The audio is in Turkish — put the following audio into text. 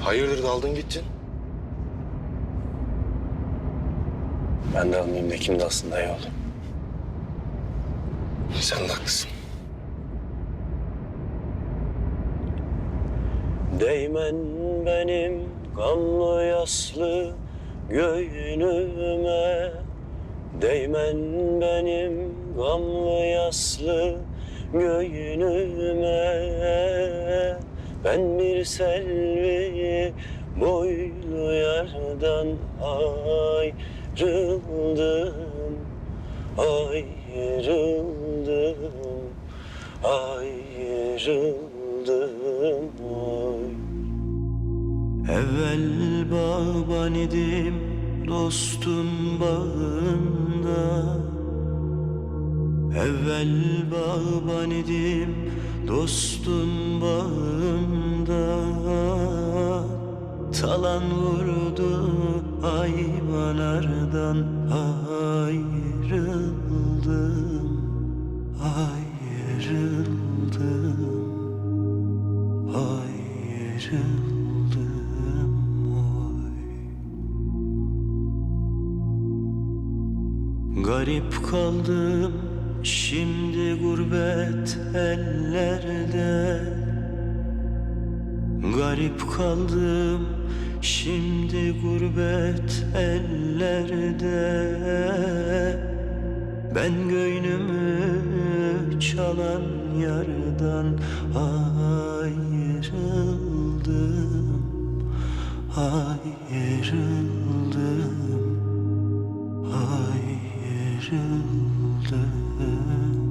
Hayırdır daldın gittin? Ben de almayayım da kimdi aslında yol? Sen de haklısın. Değmen benim kanlı yaslı göğünüme Değmen benim gamlı yaslı göğünüme Ben bir selvi boylu yardan ayrıldım Ayrıldım, ayrıldım oy. Evvel baban idim dostun bağında Evvel baban idim dostun bağında. Talan vurdu hayvanlardan ayrıldım Ayrıldım Ayrıldım oy. Garip kaldım şimdi gurbet ellerde. Garip kaldım şimdi gurbet ellerde. Ben göynümü çalan yardan ayrıldım Ayrıldım Ayrıldım that